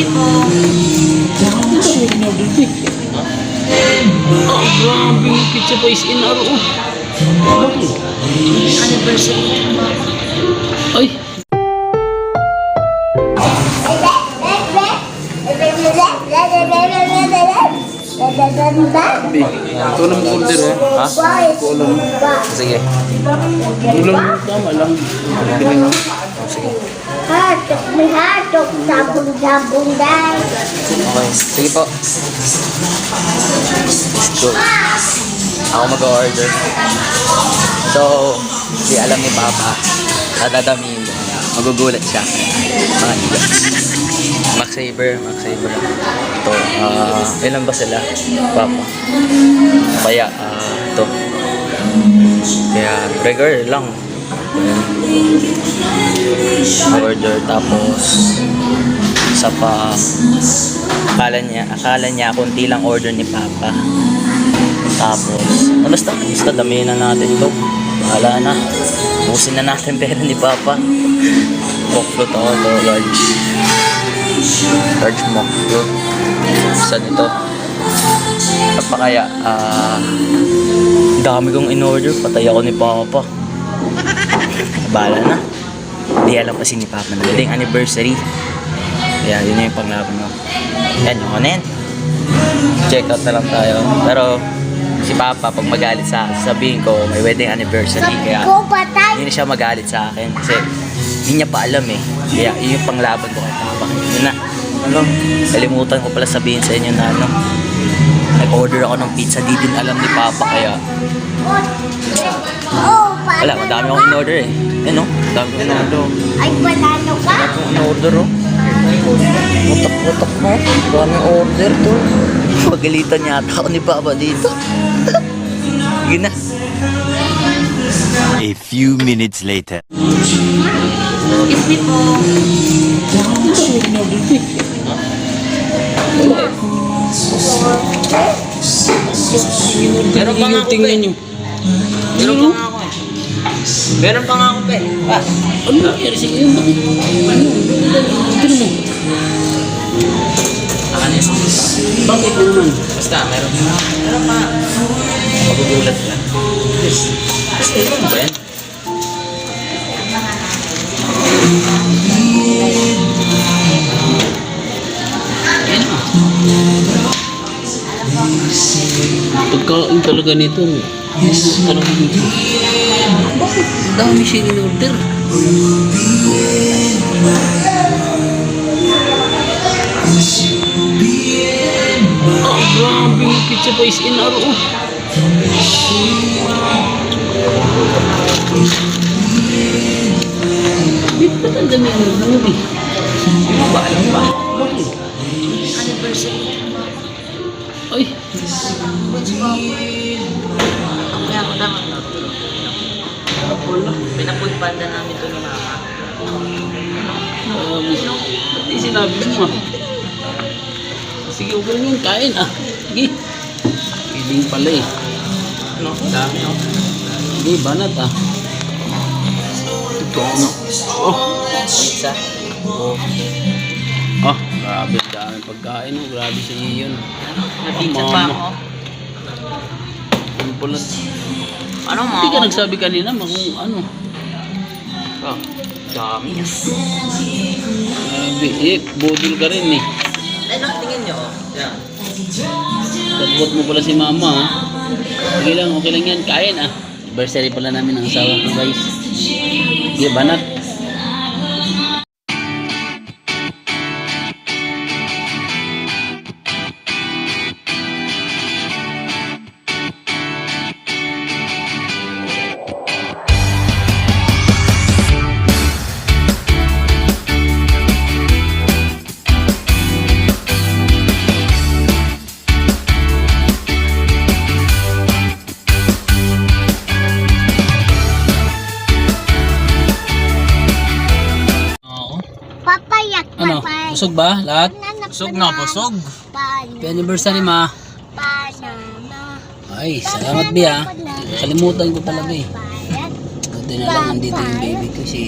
me po. Ah, grabe. Pizza pa is in aro. Anniversary. Ay, ito lang order eh. Ha? Sige. Ulang tama lang. Sige. Hatok, sabong-sabong dahil. Okay. Sige po. Go. Ako mag-order. So, di alam ni Papa. Nadadamihin ko. Kaya Magugulat siya. Mga iba. Max Saber, Max Saber. Ito, ah, ilan ba sila? Papa. Kaya, ah, ito. Kaya, regular lang. Ayan. Order, tapos, isa pa, akala niya, akala niya, kunti lang order ni Papa. Tapos, ah, basta, basta damihin na natin to. Bahala na. Ubusin na natin pera ni Papa. Mock float ako to, large. Large mock float. Saan ito? Ano pa kaya? Ah, dami kong in-order. Patay ako ni Papa. Bahala na. Hindi alam kasi ni Papa na dating anniversary. Kaya yun yung panglaban mo. Yan, yung yan. Check out na lang tayo. Pero si Papa, pag magalit sa akin, sabihin ko may wedding anniversary. Kaya hindi na siya magalit sa akin. Kasi hindi niya pa alam eh. Kaya yun yung panglaban ko kay Papa. Yun na. Ano, kalimutan ko pala sabihin sa inyo na ano. Nag-order ako ng pizza, di din alam ni Papa kaya wala, madami akong in-order eh. Ano? Madami akong in-order. Ay, banano ka? Madami akong in-order oh. Utak-utak mo. Dami order to. Pagalitan yata ako ni Papa dito. Yun na. A few minutes later. Excuse me po. Meron pa nga tingnan nyo. Meron pa nga ako eh. Meron pa nga ako pe. Ah, Ano nangyari sa iyo? Bakit? Ano? Mo. anis. Bakit naman? Basta, meron pa. Meron pa. Magugulat ka. Basta, ano ba yan? Yan Pagkain talaga nito. Yes, talaga nito. Bakit dami siya in-order? Ah, grabe. Pizza pa is in. Bakit ba't ang dami ng eh? Ano ba? Alam ba? Bakit? Anniversary. Ay, Kaya ako naman. wala. Pinapulpanda namin ito ni Mama. Um, ba't di sinabi mo ah? Sige, okay lang yun. Kain ah. Sige. Piling pala eh. Ano? Dami oh. Sige, banat ah. Ito ano. Oh. Pizza. Ah, grabe. Dami pagkain oh. Grabe sa iyon. Napizza Mama. pa ako. Ano pala? Ano mo? Hindi ka nagsabi kanina ma kung ano. Oh, dami. Grabe. Eh, bodol ka rin eh. Ano, tingin nyo oh. Yan. Tagbot mo pala si mama ah. Sige lang, okay lang yan. Kain ah. Anniversary pala namin ng asawa ko guys. Sige, banat. Busog ba? Lahat? Busog na, busog. Happy anniversary ma. Ay, salamat Bia. Kalimutan ko talaga eh. Papayak. Buti na lang nandito yung baby ko si